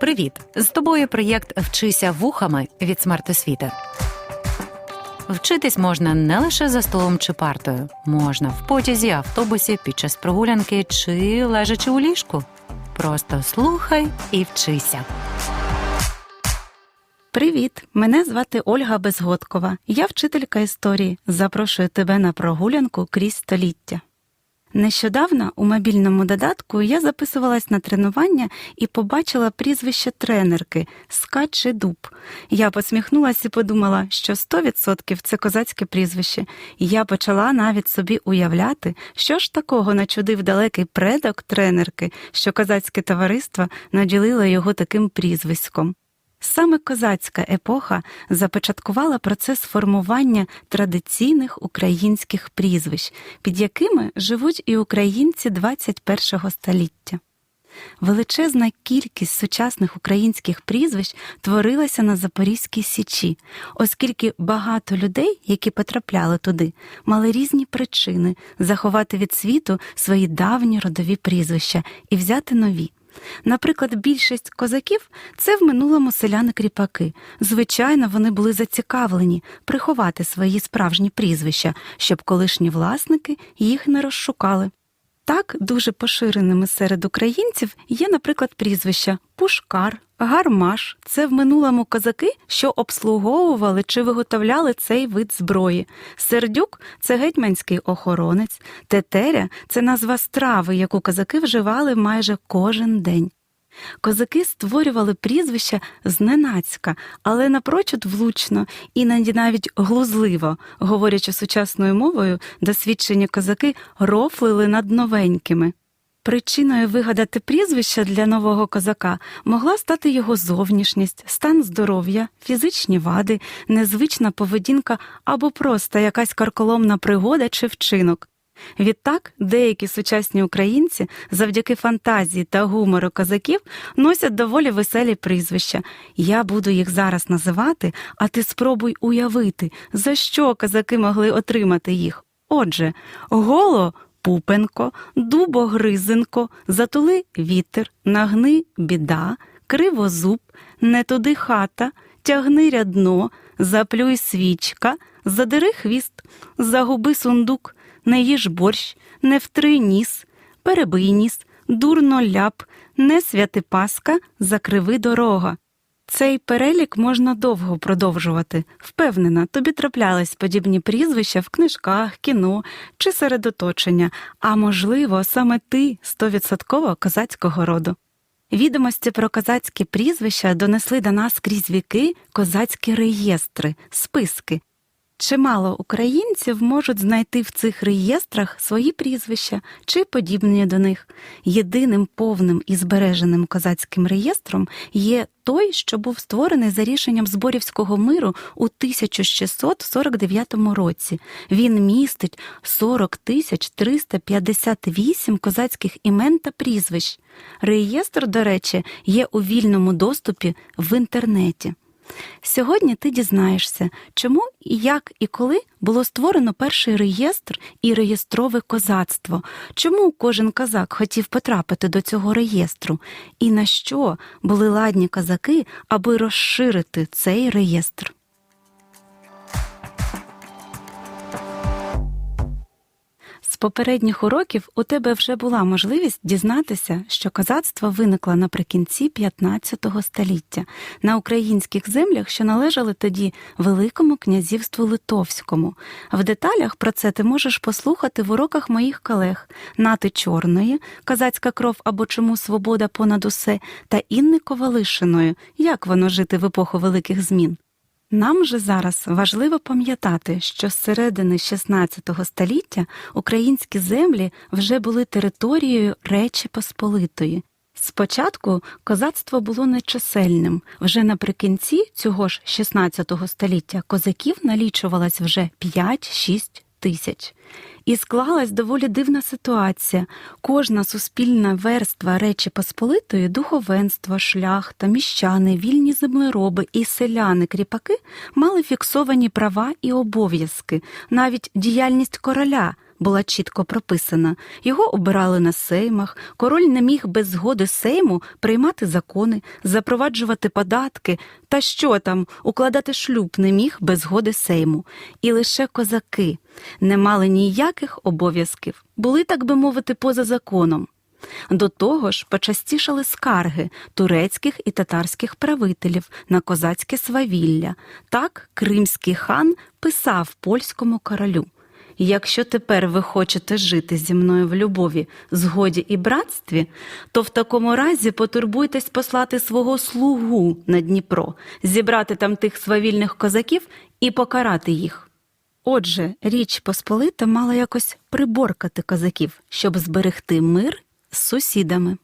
Привіт! З тобою проєкт Вчися вухами від смертосвіти. Вчитись можна не лише за столом чи партою, можна в потязі, автобусі, під час прогулянки чи лежачи у ліжку. Просто слухай і вчися. Привіт! Мене звати Ольга Безгодкова. Я вчителька історії. Запрошую тебе на прогулянку крізь століття. Нещодавно у мобільному додатку я записувалась на тренування і побачила прізвище тренерки Скаче Дуб. Я посміхнулася і подумала, що 100% це козацьке прізвище, і я почала навіть собі уявляти, що ж такого начудив далекий предок тренерки, що козацьке товариство наділило його таким прізвиськом. Саме козацька епоха започаткувала процес формування традиційних українських прізвищ, під якими живуть і українці 21 століття. Величезна кількість сучасних українських прізвищ творилася на Запорізькій Січі, оскільки багато людей, які потрапляли туди, мали різні причини заховати від світу свої давні родові прізвища і взяти нові. Наприклад, більшість козаків це в минулому селяни кріпаки. Звичайно, вони були зацікавлені приховати свої справжні прізвища, щоб колишні власники їх не розшукали. Так, дуже поширеними серед українців є, наприклад, прізвища Пушкар, Гармаш це в минулому козаки, що обслуговували чи виготовляли цей вид зброї. Сердюк це гетьманський охоронець, тетеря це назва страви, яку козаки вживали майже кожен день. Козаки створювали прізвища зненацька, але напрочуд влучно, іноді навіть глузливо, говорячи сучасною мовою, досвідчені козаки рофлили над новенькими. Причиною вигадати прізвище для нового козака могла стати його зовнішність, стан здоров'я, фізичні вади, незвична поведінка або просто якась карколомна пригода чи вчинок. Відтак, деякі сучасні українці завдяки фантазії та гумору козаків носять доволі веселі прізвища. Я буду їх зараз називати, а ти спробуй уявити, за що козаки могли отримати їх. Отже, голо Пупенко, Дубогризенко, Затули вітер, нагни біда, кривозуб, не туди хата, тягни рядно, заплюй свічка, задери хвіст, загуби сундук, не їж борщ, не втри ніс, перебий ніс, дурно ляп, не святи паска, закриви дорога. Цей перелік можна довго продовжувати. Впевнена, тобі траплялись подібні прізвища в книжках, кіно чи серед оточення, а можливо, саме ти стовідсотково козацького роду. Відомості про козацькі прізвища донесли до нас крізь віки козацькі реєстри, списки. Чимало українців можуть знайти в цих реєстрах свої прізвища чи подібні до них. Єдиним повним і збереженим козацьким реєстром є той, що був створений за рішенням Зборівського миру у 1649 році. Він містить 40 тисяч 358 козацьких імен та прізвищ. Реєстр, до речі, є у вільному доступі в інтернеті. Сьогодні ти дізнаєшся, чому як і коли було створено перший реєстр і реєстрове козацтво, чому кожен козак хотів потрапити до цього реєстру, і на що були ладні козаки, аби розширити цей реєстр. Попередніх уроків у тебе вже була можливість дізнатися, що козацтво виникло наприкінці 15 століття на українських землях, що належали тоді Великому князівству Литовському. В деталях про це ти можеш послухати в уроках моїх колег Нати Чорної, Козацька кров або чому свобода понад усе та Інни Ковалишиної, як воно жити в епоху великих змін. Нам же зараз важливо пам'ятати, що з середини XVI століття українські землі вже були територією Речі Посполитої. Спочатку козацтво було нечисельним. Вже наприкінці цього ж 16 століття козаків налічувалось вже 5-6 тисяч. І склалась доволі дивна ситуація. Кожна суспільна верства Речі Посполитої, духовенство, шлях та міщани, вільні землероби і селяни-кріпаки мали фіксовані права і обов'язки, навіть діяльність короля була чітко прописана. Його обирали на сеймах, король не міг без згоди сейму приймати закони, запроваджувати податки та що там, укладати шлюб не міг без згоди сейму. І лише козаки не мали ніяких обов'язків, були, так би мовити, поза законом. До того ж, почастішали скарги турецьких і татарських правителів на козацьке свавілля. Так кримський хан писав польському королю. Якщо тепер ви хочете жити зі мною в любові, згоді і братстві, то в такому разі потурбуйтесь послати свого слугу на Дніпро, зібрати там тих свавільних козаків і покарати їх. Отже, Річ Посполита мала якось приборкати козаків, щоб зберегти мир з сусідами.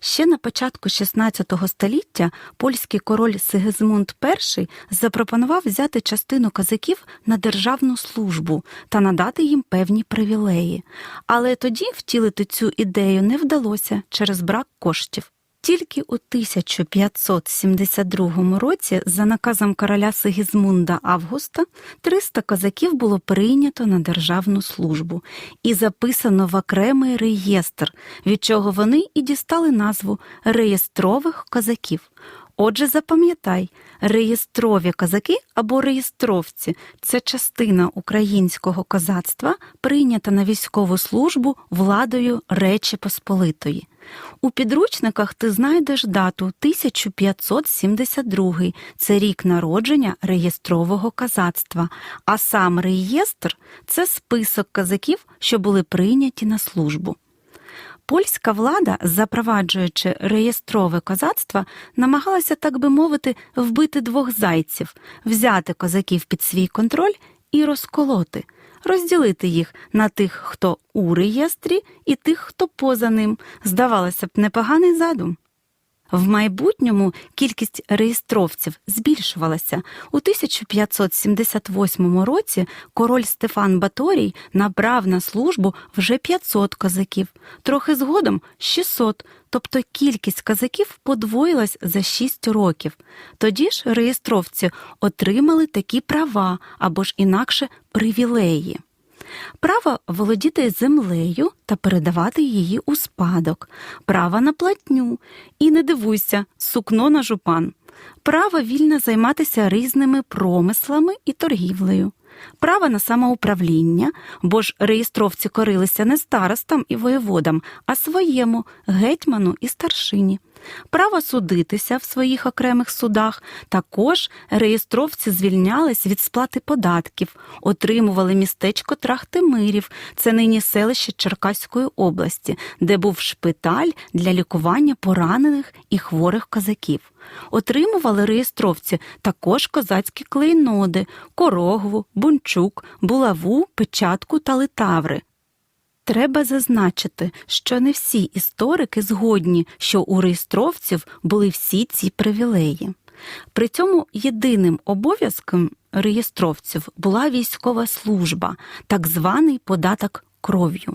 Ще на початку XVI століття польський король Сигизмунд І запропонував взяти частину козаків на державну службу та надати їм певні привілеї. Але тоді втілити цю ідею не вдалося через брак коштів. Тільки у 1572 році за наказом короля Сигізмунда Августа 300 козаків було прийнято на державну службу і записано в окремий реєстр, від чого вони і дістали назву реєстрових козаків. Отже, запам'ятай, реєстрові козаки або реєстровці це частина українського козацтва, прийнята на військову службу владою Речі Посполитої. У підручниках ти знайдеш дату 1572, це рік народження реєстрового козацтва, а сам реєстр це список козаків, що були прийняті на службу. Польська влада, запроваджуючи реєстрове козацтво, намагалася, так би мовити, вбити двох зайців, взяти козаків під свій контроль і розколоти, розділити їх на тих, хто у реєстрі, і тих, хто поза ним. Здавалося б, непоганий задум. В майбутньому кількість реєстровців збільшувалася. У 1578 році король Стефан Баторій набрав на службу вже 500 козаків, трохи згодом 600, тобто кількість козаків подвоїлась за 6 років. Тоді ж реєстровці отримали такі права або ж інакше привілеї. Право володіти землею та передавати її у спадок, право на платню. І не дивуйся, сукно на жупан, право вільно займатися різними промислами і торгівлею, право на самоуправління, бо ж реєстровці корилися не старостам і воєводам, а своєму гетьману і старшині. Право судитися в своїх окремих судах. Також реєстровці звільнялись від сплати податків, отримували містечко Трахтимирів, це нині селище Черкаської області, де був шпиталь для лікування поранених і хворих козаків. Отримували реєстровці також козацькі клейноди, корогву, бунчук, булаву, печатку та литаври. Треба зазначити, що не всі історики згодні, що у реєстровців були всі ці привілеї. При цьому єдиним обов'язком реєстровців була військова служба, так званий податок кров'ю.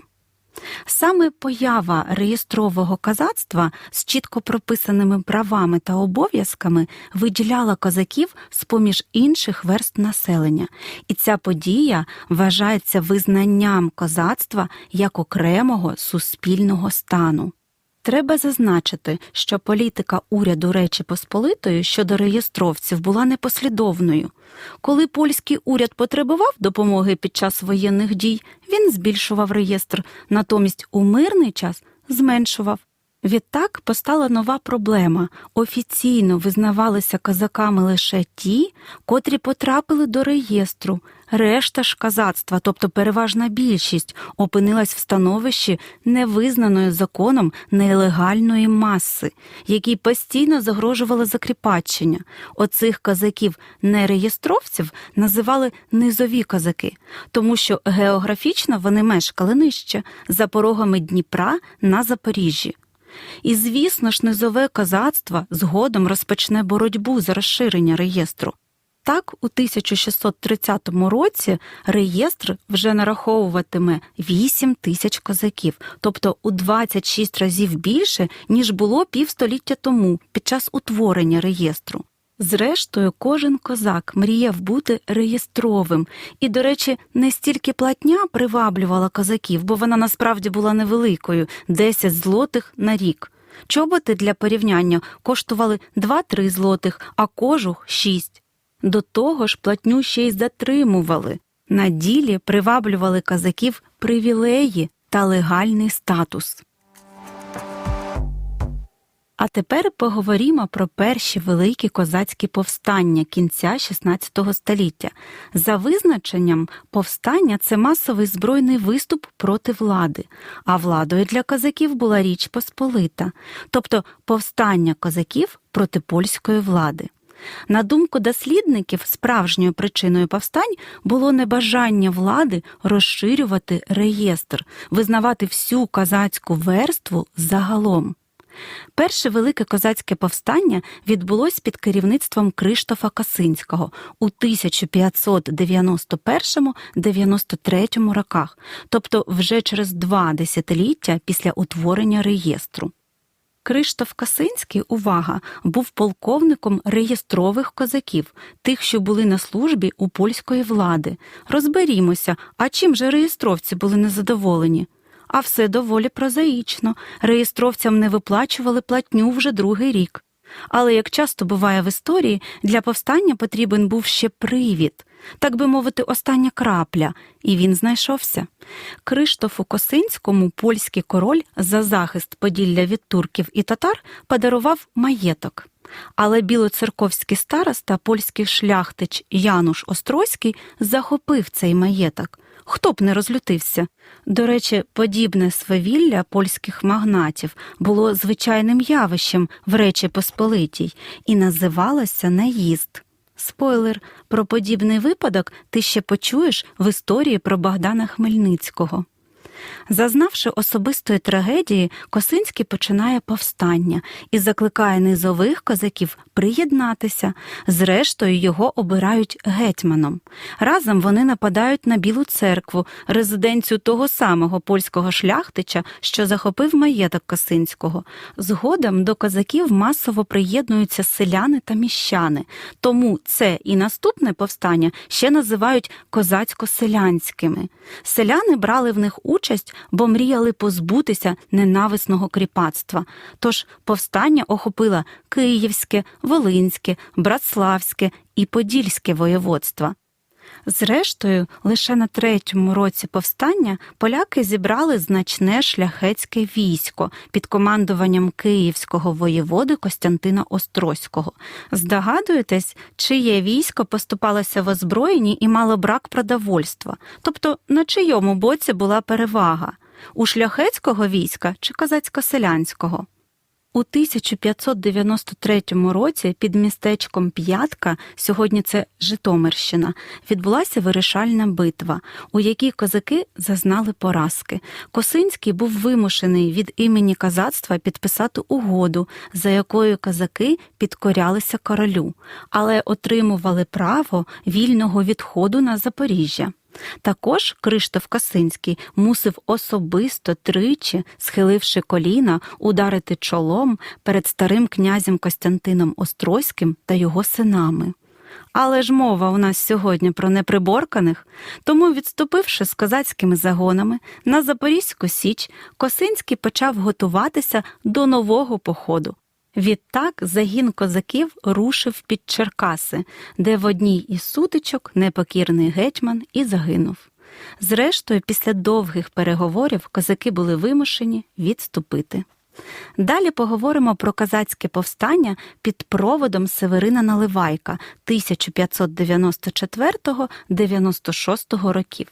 Саме поява реєстрового козацтва з чітко прописаними правами та обов'язками виділяла козаків з поміж інших верст населення, і ця подія вважається визнанням козацтва як окремого суспільного стану. Треба зазначити, що політика уряду Речі Посполитої щодо реєстровців була непослідовною. Коли польський уряд потребував допомоги під час воєнних дій, він збільшував реєстр, натомість у мирний час зменшував. Відтак постала нова проблема. Офіційно визнавалися козаками лише ті, котрі потрапили до реєстру. Решта ж казацтва, тобто переважна більшість, опинилась в становищі невизнаної законом нелегальної маси, якій постійно загрожувало закріпачення. Оцих козаків нереєстровців називали низові козаки, тому що географічно вони мешкали нижче за порогами Дніпра на Запоріжжі. І, звісно ж, низове козацтво згодом розпочне боротьбу за розширення реєстру. Так, у 1630 році реєстр вже нараховуватиме 8 тисяч козаків, тобто у 26 разів більше, ніж було півстоліття тому під час утворення реєстру. Зрештою, кожен козак мріяв бути реєстровим, і, до речі, не стільки платня приваблювала козаків, бо вона насправді була невеликою 10 злотих на рік. Чоботи для порівняння коштували 2-3 злотих, а кожух 6. До того ж, платню ще й затримували. На ділі приваблювали козаків привілеї та легальний статус. А тепер поговоримо про перші великі козацькі повстання кінця XVI століття. За визначенням, повстання це масовий збройний виступ проти влади, а владою для козаків була Річ Посполита, тобто повстання козаків проти польської влади. На думку дослідників, справжньою причиною повстань було небажання влади розширювати реєстр, визнавати всю козацьку верству загалом. Перше велике козацьке повстання відбулось під керівництвом Криштофа Касинського у 1591-93 роках, тобто вже через два десятиліття після утворення реєстру. Криштоф Касинський, увага, був полковником реєстрових козаків, тих, що були на службі у польської влади. Розберімося, а чим же реєстровці були незадоволені? А все доволі прозаїчно. Реєстровцям не виплачували платню вже другий рік. Але, як часто буває в історії, для повстання потрібен був ще привід, так би мовити, остання крапля, і він знайшовся. Криштофу Косинському польський король за захист Поділля від турків і татар подарував маєток. Але білоцерковський староста, польський шляхтич Януш Острозький захопив цей маєток. Хто б не розлютився? До речі, подібне свавілля польських магнатів було звичайним явищем в Речі Посполитій і називалося наїзд. Спойлер, про подібний випадок ти ще почуєш в історії про Богдана Хмельницького. Зазнавши особистої трагедії, Косинський починає повстання і закликає низових козаків приєднатися. Зрештою, його обирають гетьманом. Разом вони нападають на Білу церкву, резиденцію того самого польського шляхтича, що захопив маєток Косинського. Згодом до козаків масово приєднуються селяни та міщани. Тому це і наступне повстання ще називають козацько-селянськими. Селяни брали в них участь, бо мріяли позбутися ненависного кріпацтва. Тож повстання охопило Київське, Волинське, Братславське і Подільське воєводства. Зрештою, лише на третьому році повстання поляки зібрали значне шляхетське військо під командуванням київського воєводи Костянтина Острозького. Здогадуєтесь, чиє військо поступалося в озброєнні і мало брак продовольства, тобто на чийому боці була перевага у шляхетського війська чи козацько-селянського. У 1593 році під містечком П'ятка, сьогодні це Житомирщина, відбулася вирішальна битва, у якій козаки зазнали поразки. Косинський був вимушений від імені козацтва підписати угоду, за якою козаки підкорялися королю, але отримували право вільного відходу на Запоріжжя. Також Криштоф Касинський мусив особисто тричі, схиливши коліна, ударити чолом перед старим князем Костянтином Острозьким та його синами. Але ж мова у нас сьогодні про неприборканих, тому, відступивши з козацькими загонами на Запорізьку Січ, Косинський почав готуватися до нового походу. Відтак загін козаків рушив під Черкаси, де в одній із сутичок непокірний гетьман і загинув. Зрештою, після довгих переговорів козаки були вимушені відступити. Далі поговоримо про козацьке повстання під проводом Северина Наливайка 1594-96 років.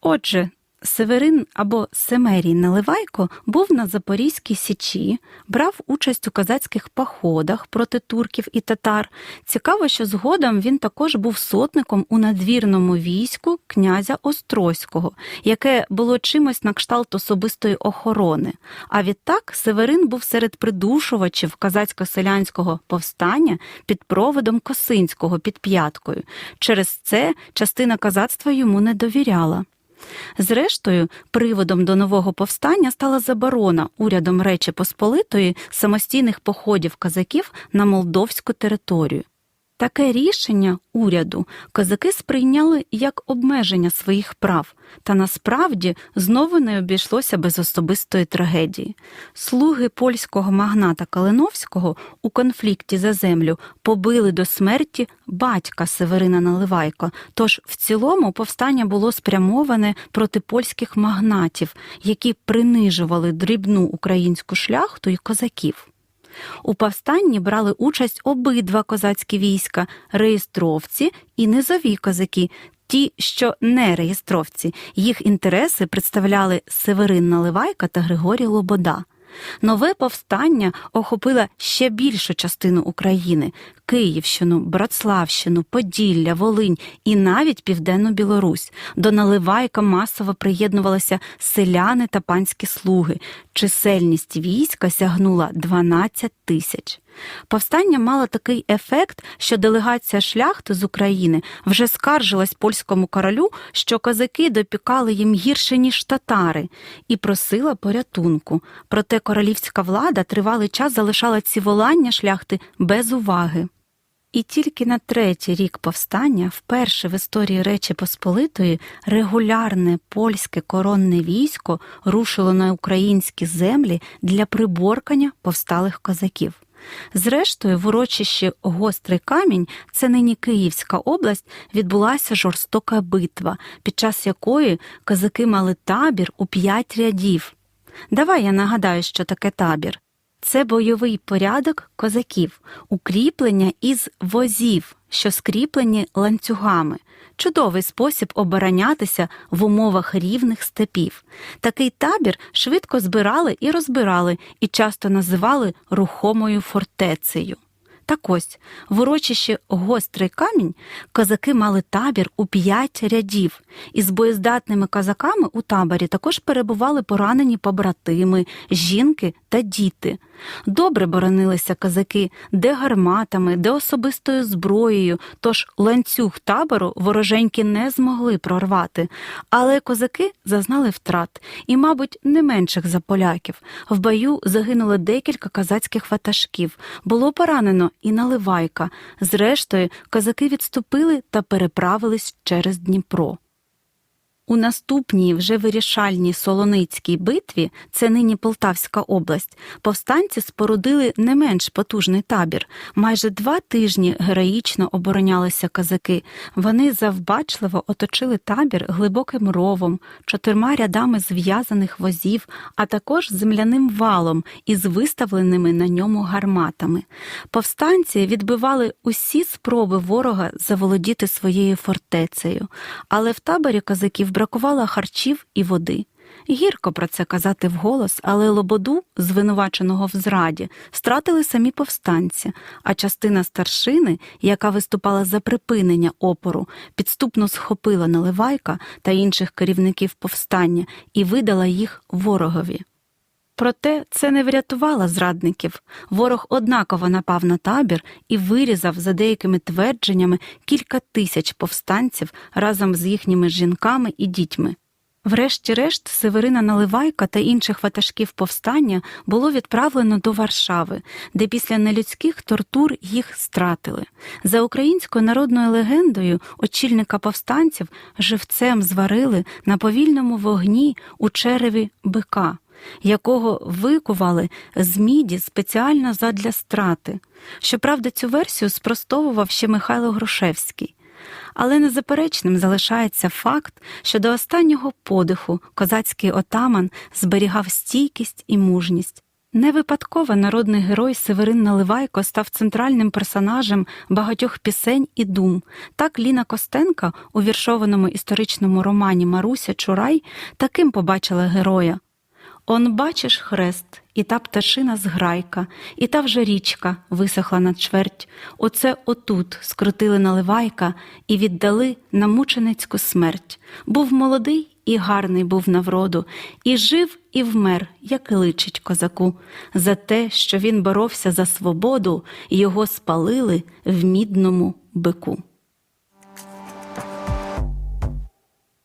Отже, Северин або Семерій Наливайко був на Запорізькій Січі, брав участь у козацьких походах проти турків і татар. Цікаво, що згодом він також був сотником у надвірному війську князя Острозького, яке було чимось на кшталт особистої охорони. А відтак Северин був серед придушувачів козацько-селянського повстання під проводом Косинського під п'яткою. Через це частина козацтва йому не довіряла. Зрештою, приводом до нового повстання стала заборона урядом Речі Посполитої самостійних походів казаків на молдовську територію. Таке рішення уряду козаки сприйняли як обмеження своїх прав, та насправді знову не обійшлося без особистої трагедії. Слуги польського магната Калиновського у конфлікті за землю побили до смерті батька Северина Наливайко. Тож в цілому повстання було спрямоване проти польських магнатів, які принижували дрібну українську шляхту і козаків. У повстанні брали участь обидва козацькі війська реєстровці і низові козаки, ті, що не реєстровці. Їх інтереси представляли Северин Наливайка та Григорій Лобода. Нове повстання охопило ще більшу частину України Київщину, Братславщину, Поділля, Волинь і навіть Південну Білорусь. До Наливайка масово приєднувалися селяни та панські слуги. Чисельність війська сягнула 12 тисяч. Повстання мало такий ефект, що делегація шляхти з України вже скаржилась польському королю, що козаки допікали їм гірше, ніж татари, і просила порятунку. Проте королівська влада тривалий час залишала ці волання шляхти без уваги. І тільки на третій рік повстання, вперше в історії Речі Посполитої, регулярне польське коронне військо рушило на українські землі для приборкання повсталих козаків. Зрештою, в урочищі Гострий камінь, це нині Київська область, відбулася жорстока битва, під час якої козаки мали табір у п'ять рядів. Давай я нагадаю, що таке табір. Це бойовий порядок козаків, укріплення із возів, що скріплені ланцюгами, чудовий спосіб оборонятися в умовах рівних степів. Такий табір швидко збирали і розбирали, і часто називали рухомою фортецею. Так ось, в урочищі Гострий камінь козаки мали табір у п'ять рядів, і з боєздатними козаками у таборі також перебували поранені побратими, жінки та діти. Добре боронилися козаки де гарматами, де особистою зброєю, тож ланцюг табору вороженьки не змогли прорвати. Але козаки зазнали втрат, і, мабуть, не менших за поляків. В бою загинуло декілька козацьких ватажків, було поранено і наливайка. Зрештою, козаки відступили та переправились через Дніпро. У наступній вже вирішальній Солоницькій битві, це нині Полтавська область, повстанці спорудили не менш потужний табір. Майже два тижні героїчно оборонялися козаки. Вони завбачливо оточили табір глибоким ровом, чотирма рядами зв'язаних возів, а також земляним валом із виставленими на ньому гарматами. Повстанці відбивали усі спроби ворога заволодіти своєю фортецею, але в таборі козаків бракувало харчів і води. Гірко про це казати вголос, але лободу, звинуваченого в зраді, стратили самі повстанці, а частина старшини, яка виступала за припинення опору, підступно схопила Наливайка та інших керівників повстання і видала їх ворогові. Проте це не врятувало зрадників. Ворог однаково напав на табір і вирізав, за деякими твердженнями, кілька тисяч повстанців разом з їхніми жінками і дітьми. Врешті-решт, Северина Наливайка та інших ватажків повстання було відправлено до Варшави, де після нелюдських тортур їх стратили. За українською народною легендою, очільника повстанців живцем зварили на повільному вогні у череві бика якого викували з міді спеціально задля страти. Щоправда, цю версію спростовував ще Михайло Грушевський. Але незаперечним залишається факт, що до останнього подиху козацький отаман зберігав стійкість і мужність. Не випадково народний герой Северин Наливайко став центральним персонажем багатьох пісень і дум. Так Ліна Костенка у віршованому історичному романі Маруся Чурай таким побачила героя. Он бачиш хрест, і та пташина зграйка, і та вже річка висохла на чверть. Оце отут скрутили наливайка і віддали на мученицьку смерть. Був молодий і гарний був на вроду, і жив, і вмер, як личить козаку. За те, що він боровся за свободу, його спалили в мідному бику.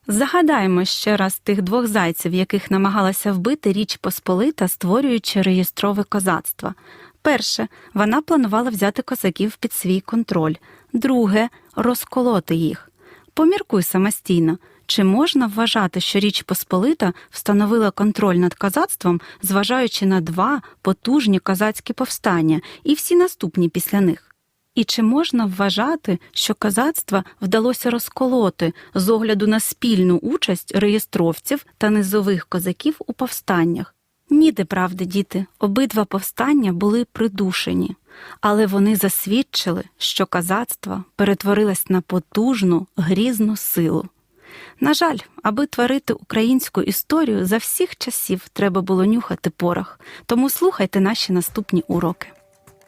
Загадаємо ще раз тих двох зайців, яких намагалася вбити Річ Посполита, створюючи реєстрове козацтво. Перше, вона планувала взяти козаків під свій контроль. Друге розколоти їх. Поміркуй самостійно, чи можна вважати, що Річ Посполита встановила контроль над козацтвом, зважаючи на два потужні козацькі повстання і всі наступні після них? І чи можна вважати, що козацтва вдалося розколоти з огляду на спільну участь реєстровців та низових козаків у повстаннях? Ніде правди, діти, обидва повстання були придушені, але вони засвідчили, що козацтво перетворилось на потужну, грізну силу. На жаль, аби творити українську історію, за всіх часів треба було нюхати порох, тому слухайте наші наступні уроки.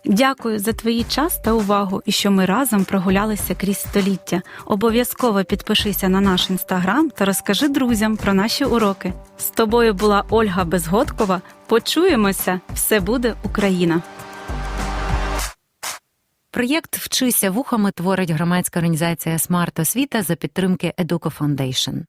Дякую за твій час та увагу і що ми разом прогулялися крізь століття. Обов'язково підпишися на наш інстаграм та розкажи друзям про наші уроки. З тобою була Ольга Безгодкова. Почуємося! Все буде Україна! Проєкт Вчися вухами творить громадська організація Смарт Освіта за підтримки Educo Foundation.